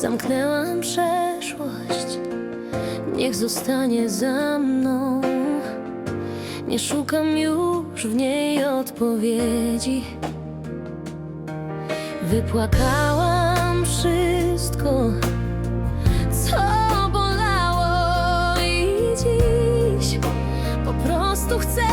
Zamknęłam przeszłość, niech zostanie za mną. Nie szukam już w niej odpowiedzi. Wypłakałam wszystko, co bolało i dziś po prostu chcę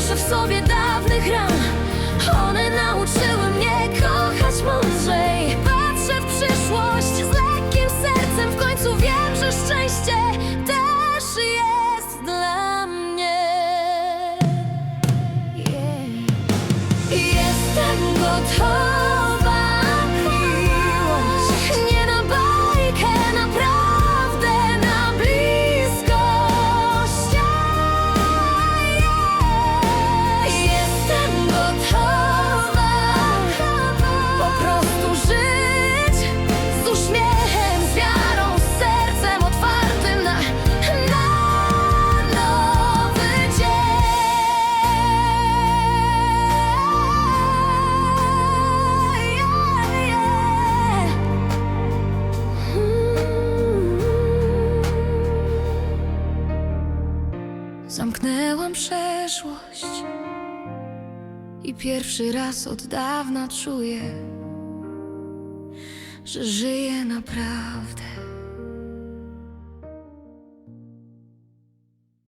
noszę w sobie dawnych ran. One nauczyły mnie kochać mądrzej. Patrzę w przyszłość z lekkim sercem. W końcu wiem, że szczęście też jest dla mnie. Jestem gotowa Zamknęłam przeszłość i pierwszy raz od dawna czuję, że żyję naprawdę.